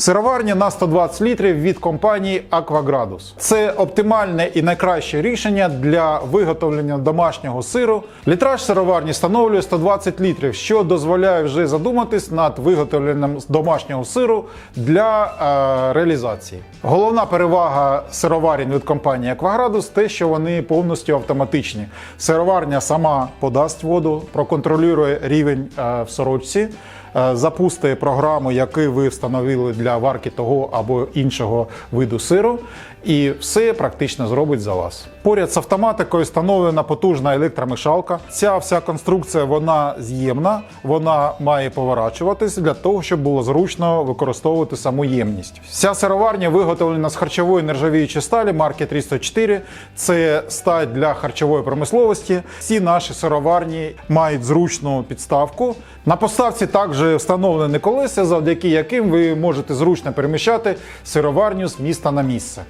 Сироварня на 120 літрів від компанії Aquagradus. Це оптимальне і найкраще рішення для виготовлення домашнього сиру. Літраж сироварні становлює 120 літрів, що дозволяє вже задуматись над виготовленням домашнього сиру для е, реалізації. Головна перевага сироварень від компанії Aquagradus те, що вони повністю автоматичні. Сироварня сама подасть воду, проконтролює рівень е, в сорочці. Е, Запустить програму, яку ви встановили для варки того або іншого виду сиру, і все практично зробить за вас. Поряд з автоматикою встановлена потужна електромішалка. Ця вся конструкція вона з'ємна, вона має поворачуватись для того, щоб було зручно використовувати саму ємність. Вся сироварня виготовлена з харчової нержавіючої сталі марки 304. Це сталь для харчової промисловості. Всі наші сироварні мають зручну підставку. На поставці також встановлені колеса, завдяки яким ви можете зручно переміщати сироварню з міста на місце.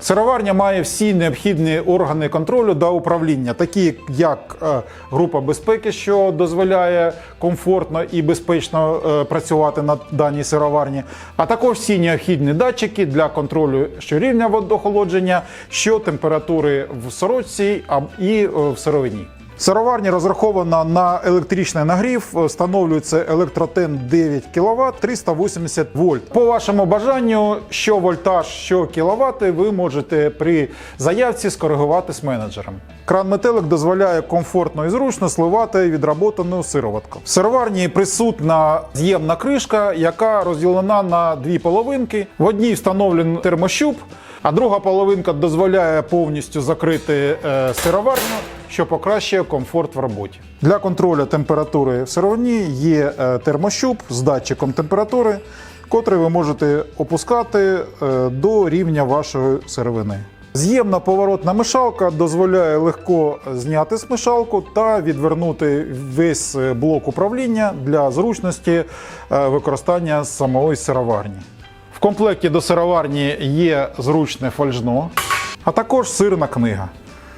Сироварня має всі необхідні органи контролю та управління, такі як е, група безпеки, що дозволяє комфортно і безпечно е, працювати на даній сироварні, а також всі необхідні датчики для контролю що рівня водоохолодження, що температури в сорочці і е, в сировині. Сироварня розрахована на електричний нагрів, встановлюється електротен 9 кВт 380 вольт. По вашому бажанню, що вольтаж, що кіловат, ви можете при заявці скоригувати з менеджером. Кран метелик дозволяє комфортно і зручно сливати відработану сироватку. В сироварні присутна з'ємна кришка, яка розділена на дві половинки. В одній встановлений термощуп, а друга половинка дозволяє повністю закрити е, сироварню що покращує комфорт в роботі. Для контролю температури в сировині є е, термощуп з датчиком температури, котрий ви можете опускати е, до рівня вашої сировини. З'ємна поворотна мишалка дозволяє легко зняти смішалку та відвернути весь блок управління для зручності використання самої сироварні. В комплекті до сироварні є зручне фольжно, а також сирна книга.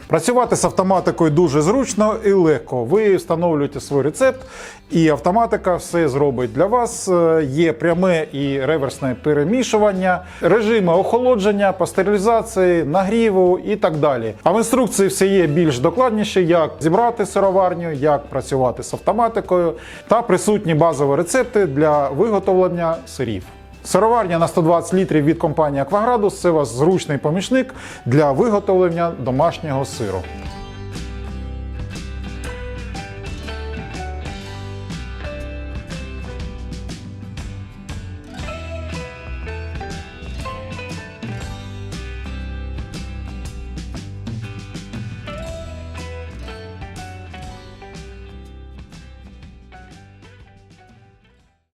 Працювати з автоматикою дуже зручно і легко. Ви встановлюєте свій рецепт, і автоматика все зробить для вас. Е, Є пряме і реверсне перемішування, режими охолодження, пастеризації, нагріву і так далі. А в інструкції все є більш докладніше, як зібрати сироварню, як працювати з автоматикою та присутні базові рецепти для виготовлення сирів. Сироварня на 120 літрів від компанії Акваградус – це у вас зручний помічник для виготовлення домашнього сиру.